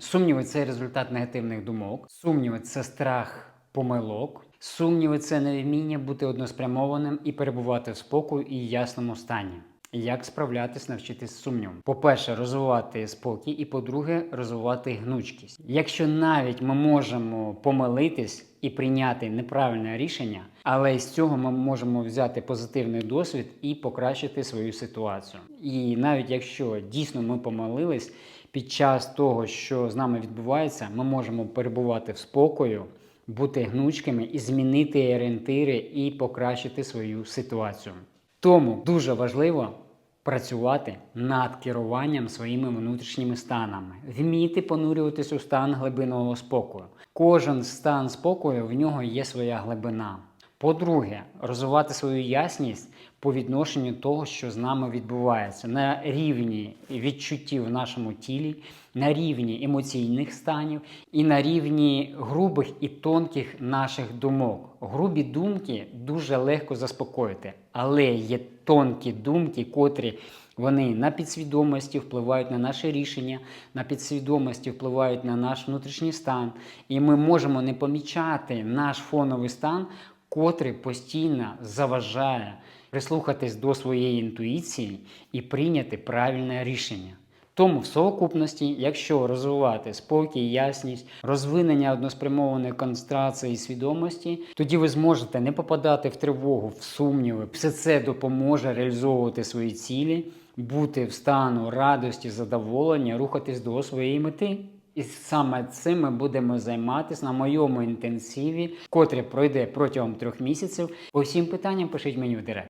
Сумніви це результат негативних думок. Сумніви це страх помилок. Сумніви це невміння бути односпрямованим і перебувати в спокою і ясному стані. Як справлятись, навчитись сумнівом? По-перше, розвивати спокій, і по-друге, розвивати гнучкість. Якщо навіть ми можемо помилитись і прийняти неправильне рішення, але з цього ми можемо взяти позитивний досвід і покращити свою ситуацію. І навіть якщо дійсно ми помилились, під час того, що з нами відбувається, ми можемо перебувати в спокою, бути гнучкими і змінити орієнтири і покращити свою ситуацію. Тому дуже важливо працювати над керуванням своїми внутрішніми станами, вміти понурюватись у стан глибинного спокою. Кожен стан спокою в нього є своя глибина. По-друге, розвивати свою ясність по відношенню того, що з нами відбувається на рівні відчуттів в нашому тілі, на рівні емоційних станів і на рівні грубих і тонких наших думок. Грубі думки дуже легко заспокоїти, але є тонкі думки, котрі вони на підсвідомості впливають на наше рішення, на підсвідомості впливають на наш внутрішній стан, і ми можемо не помічати наш фоновий стан, котрий постійно заважає прислухатись до своєї інтуїції і прийняти правильне рішення. Тому в совокупності, якщо розвивати спокій, ясність, розвинення односпрямованої концентрації і свідомості, тоді ви зможете не попадати в тривогу, в сумніви. Все це допоможе реалізовувати свої цілі, бути в стану радості, задоволення, рухатись до своєї мети. І саме цим ми будемо займатися на моєму інтенсиві, котрий пройде протягом трьох місяців. По всім питанням пишіть мені в директ.